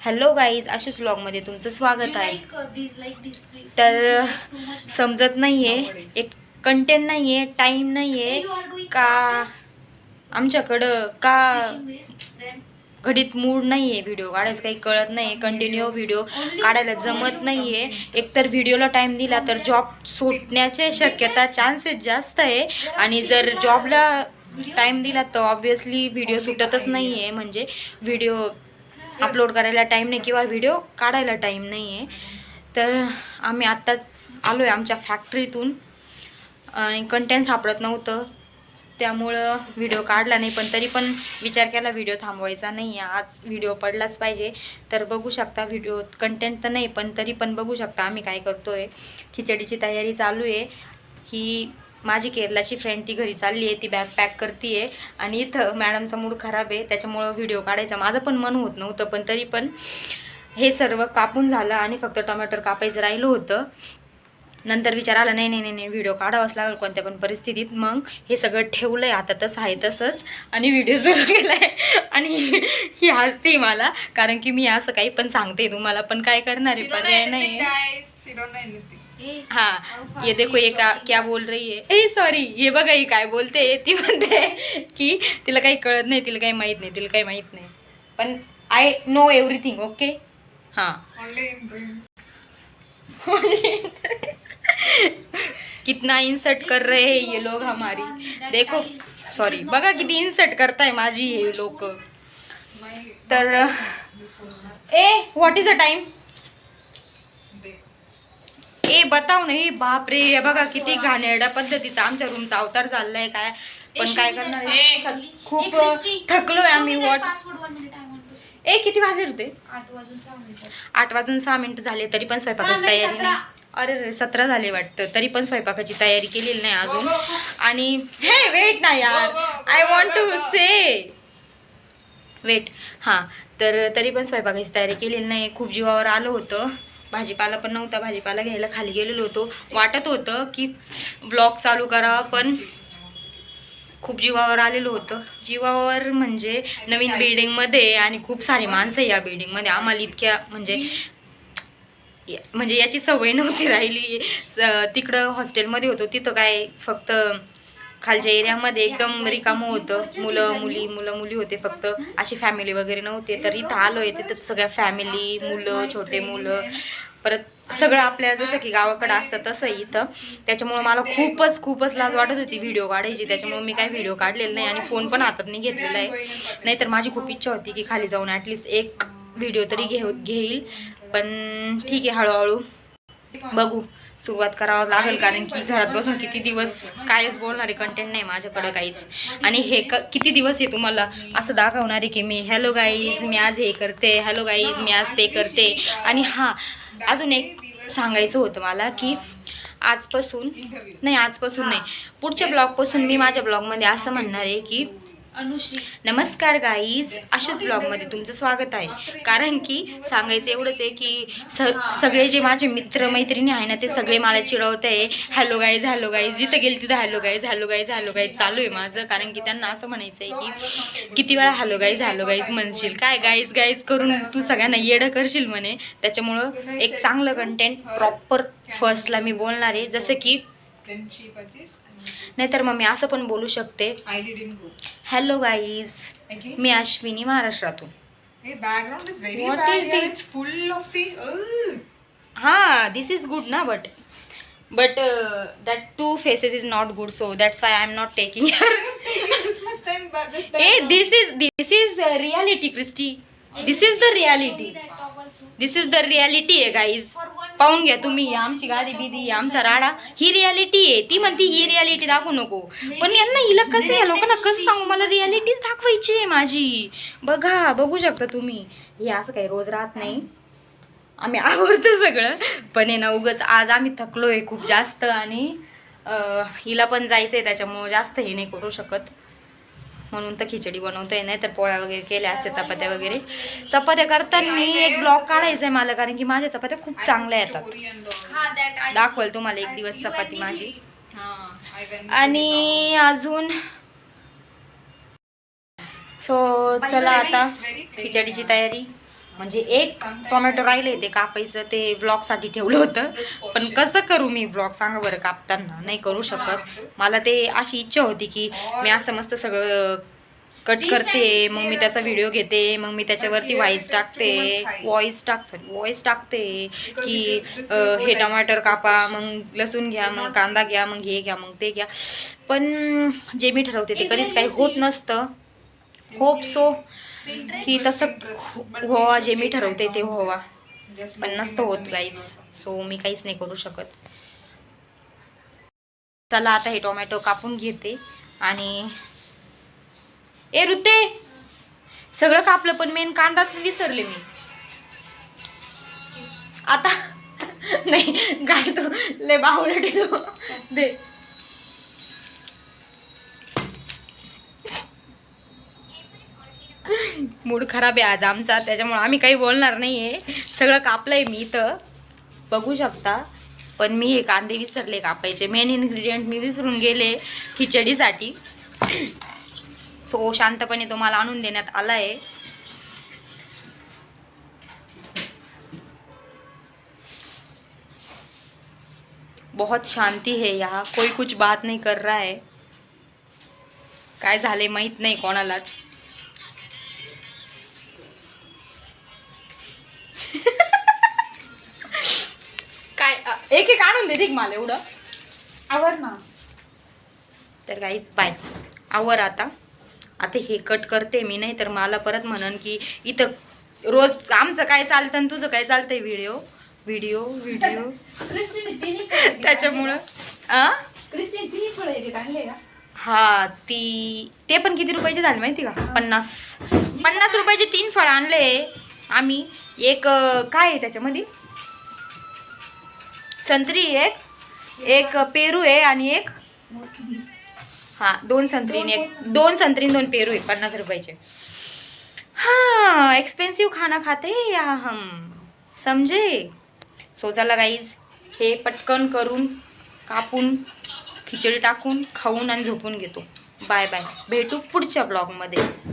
Hello guys Ashish ब्लॉगमध्ये तुमचं स्वागत आहे. Uh, तर समजत नाहीये. एक कंटेंट नाहीये टाइम Hey, नाहीये you are doing का? आमच्याकडं का घडीत मूड नाहीये व्हिडिओ काढायचं काही कळत नाही कंटिन्यू व्हिडिओ काढायला जमत नाहीये. एकतर व्हिडिओला टाइम दिला तर जॉब सुटण्याची शक्यता चान्सेस जास्त आहे. आणि जर जॉबला टाइम दिला तर ऑब्विसली व्हिडिओ सुटतच नाही आहे म्हणजे व्हिडिओ अपलोड करायला टाईम नाही किंवा व्हिडिओ काढायला टाईम नाही आहे तर आम्ही आत्ताच आलो आहे आमच्या फॅक्टरीतून आणि कंटेंट सापडत नव्हतं. त्यामुळं व्हिडिओ काढला नाही पण तरी पण विचार केला व्हिडिओ थांबवायचा नाही आहे. आज व्हिडिओ पडलाच पाहिजे. तर बघू शकता व्हिडिओ कंटेंट तर नाही पण तरी पण बघू शकता आम्ही काय करतो आहे खिचडीची तयारी चालू आहे. ही माझी केरलाची फ्रेंड ती घरी चालली आहे ती बॅग पॅक करते आहे आणि इथं मॅडमचा मूड खराब आहे त्याच्यामुळं व्हिडिओ काढायचा. माझं पण मन होत नव्हतं पण तरी पण हे सर्व कापून झालं आणि फक्त टोमॅटो कापायचं राहिलं होतं. नंतर विचार आला नाही नाही नाही नाही व्हिडिओ काढावाच लागेल कोणत्या पण परिस्थितीत. मग हे सगळं ठेवलं आहे आता तसं आहे तसंच आणि व्हिडिओ सुरू केला आहे आणि ही हसते मला कारण की मी असं काही पण सांगते तुम्हाला पण काय करणार आहे anything, नाही हाँ. ये देखो ये का. क्या बोल रही है? ए सॉरी ये बघा ही काय बोलते ती म्हणते की तिला काही कळत नाही तिला काही माहीत नाही तिला काही माहीत नाही. पण आय नो एव्हरीथिंग ओके हां. कितना इंसर्ट कर रहे हैं ये लोग हमारी. देखो सॉरी बघा किती इन्सर्ट करताय माझी हे लोक. तर ए व्हॉट इज अ टाइम. ए बताव ना ए बाप रे हे बघा किती घाणेरड्या पद्धतीचा आमच्या रूमचा अवतार चाललाय काय पण काय करणार आहे? खूप थकलोय आम्ही वॉट. ए किती वाजले होते आठ वाजून सहा मिनिटं. आठ वाजून सहा मिनिटं झाले तरी पण स्वयंपाकाची सहा नाही, तयारी सतरा. नाही अरे रे सतरा झाले वाटतं तरी पण स्वयंपाकाची तयारी केलेली नाही अजून Go, go, go. आणि हे वेट ना यार I want to. Say wait हां तर तरी पण स्वयंपाकाची तयारी केलेली नाही खूप जीवावर आलं होतं भाजीपाला पण नव्हता भाजीपाला घ्यायला खाली गेलेलो होतो. वाटत होतं की ब्लॉग चालू करावा पण खूप जीवावर आलेलो होतं. जीवावर म्हणजे नवीन बिल्डिंगमध्ये आणि खूप सारी माणसं आहे या बिल्डिंगमध्ये आम्हाला इतक्या म्हणजे या- म्हणजे याची सवय नव्हती राहिली. तिकडं हॉस्टेलमध्ये होतो तिथं काय फक्त खालच्या एरियामध्ये एकदम रिकामं होतं. मुलं मुली मुलं मुली होते फक्त. अशी फॅमिली वगैरे नव्हते. तर इथं आलो आहे तिथं सगळ्या फॅमिली मुलं छोटे मुलं. परत सगळं आपल्या जसं की गावाकडं असतं तसं इथं. त्याच्यामुळं मला खूपच खूपच लाज वाटत होती व्हिडिओ काढायची. त्याच्यामुळे मी काय व्हिडिओ काढलेला नाही आणि फोन पण हातात नाही घेतलेला आहे. नाहीतर माझी खूप इच्छा होती की खाली जाऊन ॲटलिस्ट एक व्हिडिओ तरी घेऊ घेईल. पण ठीक आहे हळूहळू बघू. सुरुवात करावं लागेल कारण की घरात बसून किती दिवस कायच बोलणारे कंटेंट नाही माझ्याकडं काहीच. आणि हे क किती दिवस आहे तुम्हाला असं दाखवणारे की मी हॅलो गाईज मी आज हे करते. हॅलो गाईज मी आज ते करते. आणि हां अजून एक सांगायचं होतं मला की आजपासून नाही आजपासून नाही. पुढच्या ब्लॉगपासून मी माझ्या ब्लॉगमध्ये असं म्हणणार आहे की अनुश्री. नमस्कार गाईज अशाच ब्लॉगमध्ये तुमचं स्वागत आहे. कारण की सांगायचं एवढंच आहे की स सगळे जे माझे मित्र मैत्रिणी आहे ना ते सगळे मला चिडवत आहे. हॅलो गाईज हॅलो गाईज जिथं गेली तिथं hello guys hello guys hello guys चालू आहे माझं. कारण की त्यांना असं म्हणायचं आहे की किती वेळा हॅलो गाईज हॅलो गाईज म्हणशील. काय गाईज गाईज करून तू सगळ्यांना येडं करशील म्हणे. त्याच्यामुळं एक चांगलं कंटेंट प्रॉपर फर्स्टला मी बोलणार आहे. जसं की नाहीतर मग मी असं पण बोलू शकते. हॅलो गाईज मी अश्विनी महाराष्ट्रातून. हा दिस इज गुड ना but but that two faces is not good so that's why I am not taking this is this is reality Christy this is the reality this is the reality आहे guys पाहून घ्या तुम्ही आमची गादी बिदी आमचा राडा ही रियालिटी आहे. ती म्हणते ही रियालिटी दाखवू नको. पण यांना हिला कसं या लोकांना कसं सांगू? मला रियालिटीच दाखवायची आहे माझी. बघा बघू शकता तुम्ही. हे असं काही रोज राहत नाही. आम्ही आवडतो सगळं. पण आहे ना उगच आज आम्ही थकलो आहे खूप जास्त आणि हिला पण जायचं आहे त्याच्यामुळं जास्त हे नाही करू शकत. म्हणून तर खिचडी बनवतोय नाही तर पोळ्या वगैरे केल्या असते चपात्या वगैरे. चपात्या करताना मी एक ब्लॉग काढायचा आहे मला कारण की माझ्या चपात्या खूप चांगल्या येतात. Story दाखवल तुम्हाला एक दिवस चपाती माझी. आणि अजून सो चला आता खिचडीची तयारी. म्हणजे एक टोमॅटो राहिले ते कापायचं ते व्लॉगसाठी ठेवलं होतं. पण कसं करू मी व्लॉग सांगा बरं कापताना. नाही करू शकत. मला ते अशी इच्छा होती की मी असं मस्त सगळं कट करते मग मी त्याचा व्हिडिओ घेते मग मी त्याच्यावरती व्हॉइस टाकते व्हॉइस टाक सॉरी व्हॉइस टाकते की हे टमाटर कापा मग लसूण घ्या मग कांदा घ्या मग हे घ्या मग ते घ्या. पण जे मी ठरवते ते कधीच काही होत नसतं. होप सो की तसं व्हावा जे मी ठरवते ते व्हावा पण नसतं होत गाईज सो मी काहीच नाही करू शकत. चला आता हे टोमॅटो कापून घेते आणि ए रुते सगळं कापलं पण मेन कांदाच विसरले मी. आता नाही काय तो? लय बावळट तो. दे. मूड खराब आहे आज आमचा त्याच्यामुळे आम्ही काही बोलणार नाही आहे सगळं कापलं आहे मी तर बघू शकता. पण मी हे कांदे विसरले कापायचे. मेन इन्ग्रेडियंट मी विसरून गेले खिचडीसाठी. सो शांतपणे तो मला आणून देण्यात आला आहे बहुत शांती है यहाँ. कोई कुछ बात नहीं कर रहा है. काय झाले माहीत नाही कोणालाच. एक एक आणून दे मला एवढं. आवर ना. तर काहीच बाय आवर आता. आता हे कट करते मी नाही तर मला परत म्हणन की इथं रोज आमचं काय चालतं आणि तुझं काय चालतंय व्हिडिओ व्हिडिओ व्हिडिओ त्याच्यामुळं. आ? हा ती ते पण किती रुपयाचे झाले माहिती का? पन्नास. पन्नास रुपयाचे तीन फळं आणले. आम्ही एक काय आहे त्याच्यामध्ये? संत्री एक एक पेरू आहे आणि एक हा दोन संत्री आणि एक दोन संत्री दोन पेरू आहे पन्नास रुपयाचे. हाँ एक्सपेंसिव खाना खाते यहाँ हम. समझे सो चला गाईज हे पटकन करून कापून खिचडी टाकून खाऊन आणि झोपून घेतो. बाय बाय भेटू पुढच्या ब्लॉगमध्येच